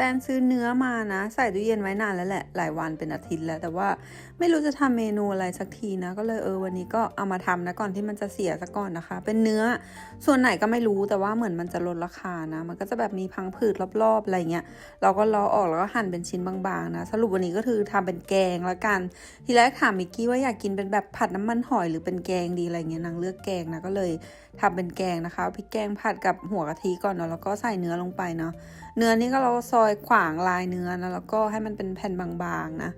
แตนซื้อเนื้อมานะ ใส่ตู้เย็นไว้นานแล้วแหละ หลายวันเป็นอาทิตย์แล้ว แต่ว่าไม่รู้จะทำเมนูอะไรสักทีนะ ก็เลยเออวันนี้ก็เอามาทำนะก่อนที่มันจะเสียซะก่อนนะคะ เป็นเนื้อส่วนไหนก็ไม่รู้แต่ว่าเหมือนมันจะลดราคานะ มันก็จะแบบมีพังผืดรอบๆอะไรเงี้ยเราก็เลาะออกแล้วก็หั่นเป็นชิ้นบางๆนะ สรุปวันนี้ก็คือทำเป็นแกงละกัน ทีแรกถามมิกกี้ว่าอยากกินเป็นแบบผัดน้ำมันหอยหรือเป็นแกงดีอะไรเงี้ยนางเลือกแกงนะก็เลยทำเป็นแกงนะคะพริกแกงผัดกับหัวกะทิก่อนเนาะแล้วก็ใส่เนื้อลงไปเนาะเนื้อนี่ก็เราซอยขวางลายเนื้อนะแล้วก็ให้มันเป็นแผ่นบางๆนะ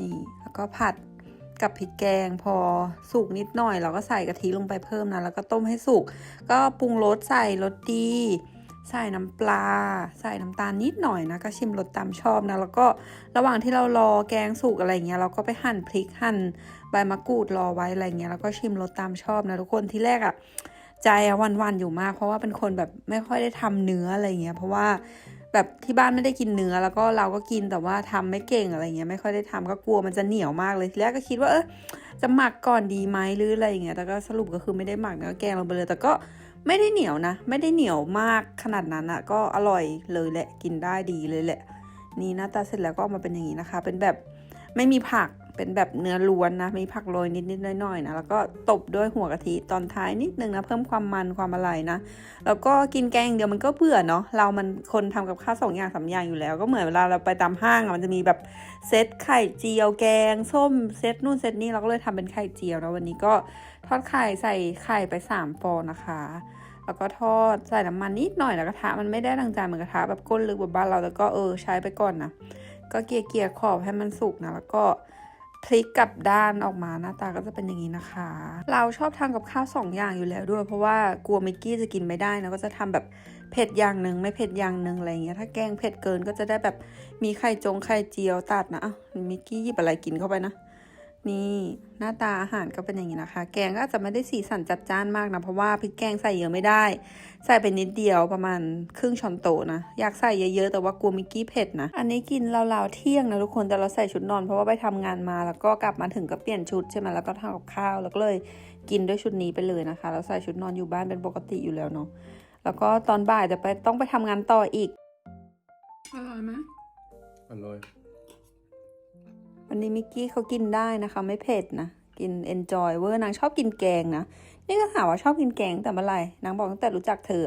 นี่แล้วก็ผัดกับพริกแกงพอสุกนิดหน่อย เราก็ใส่กะทิลงไปเพิ่มนะแล้วก็ต้มให้สุกก็ปรุงรสใส่รสดีใส่น้ำปลา ใส่น้ำตาลนิดหน่อยนะ ก็ชิมรสตามชอบนะ แล้วก็ระหว่างที่เรารอแกงสุกอะไรเงี้ย เราก็ไปหั่นพริกหั่นใบมะกรูดรอไว้อะไรเงี้ย แล้วก็ชิมรสตามชอบนะทุกคนที่แรกอะ่ะใจอะวันๆอยู่มาก เพราะว่าเป็นคนแบบไม่ค่อยได้ทำเนื้ออะไรเงี้ย เพราะว่า แบบที่บ้านไม่ได้กินเนื้อ แล้วก็เราก็กินแต่ว่าทำไม่เก่งอะไรเงี้ยไม่ค่อยได้ทำก็กลัวมันจะเหนียวมากเลยทีแรกก็คิดว่าเออจะหมักก่อนดีไหมหรืออะไรเงี้ยแต่ก็สรุปก็คือไม่ได้หมักเนื้อแกงลงไปเลย แต่ก็ไม่ได้เหนียวนะ ไม่ได้เหนียวมากขนาดนั้นอะก็อร่อยเลยแหละ กินได้ดีเลยแหละ นี่หน้าตาเสร็จแล้วก็ออกมาเป็นอย่างนี้นะคะ เป็นแบบไม่มีผัก เป็นแบบเนื้อล้วนนะ มีผักโรยนิดๆหน่อยๆนะ แล้วก็ตบด้วยหัวกะทิตอนท้ายนิดนึงนะ เพิ่มความมันความอร่อยนะ แล้วก็กินแกงเดียวมันก็เบื่อเนาะ เรามันคนทำกับข้าวสองอย่างสามอย่างอยู่แล้ว ก็เหมือนเวลาเราไปตามห้างอะมันจะมีแบบเซตไข่เจียวแกงส้มเซตนู่นเซตนี่เราก็เลยทำเป็นไข่เจียวนะวันนี้ก็ทอดไข่ใส่ไข่ไปสามฟองนะคะแล้วก็ทอดใส่น้ำมันนิดหน่อยแล้วกระทะมันไม่ได้ดังใจเหมือนกระทะแบบก้นลึกแบบบ้านเราแต่ก็เออใช้ไปก่อนนะก็เกลี่ยเกลี่ยขอบให้มันสุกนะแล้วก็ พลิกกลับด้านออกมาหน้าตาก็จะเป็นอย่างนี้นะคะ เราชอบทำกับข้าวสองอย่างอยู่แล้วด้วย เพราะว่ากลัวมิกกี้จะกินไม่ได้นะก็จะทำแบบเผ็ดอย่างหนึ่งไม่เผ็ดอย่างหนึ่งอะไรเงี้ยถ้าแกงเผ็ดเกินก็จะได้แบบมีไข่จงไข่เจียวตัดนะมิกกี้หยิบอะไรกินเข้าไปนะ นี่หน้าตาอาหารก็เป็นอย่างนี้นะคะ แกงก็อาจจะไม่ได้สีสันจัดจ้านมากนะ เพราะว่าพริกแกงใส่เยอะไม่ได้ ใส่ไปนิดเดียวประมาณครึ่งช้อนโต๊ะนะ อยากใส่เยอะๆ แต่ว่ากลัวมิกกี้เผ็ดนะ อันนี้กินราวๆเที่ยงนะทุกคนแต่เราใส่ชุดนอนเพราะว่าไปทำงานมาแล้วก็กลับมาถึงก็เปลี่ยนชุดใช่ไหมแล้วก็ทำกับข้าวแล้วก็เลยกินด้วยชุดนี้ไปเลยนะคะ แล้วใส่ชุดนอนอยู่บ้านเป็นปกติอยู่แล้วเนาะแล้วก็ตอนบ่ายจะไปต้องไปทำงานต่ออีกอร่อยไหมอร่อย วันนี้มิกกี้เขากินได้นะคะ ไม่เผ็ดนะ กินเอนจอยเวอร์นางชอบกินแกงนะ นี่ก็ถามว่าชอบกินแกงแต่เมื่อไหร่นางบอกตั้งแต่รู้จักเธอ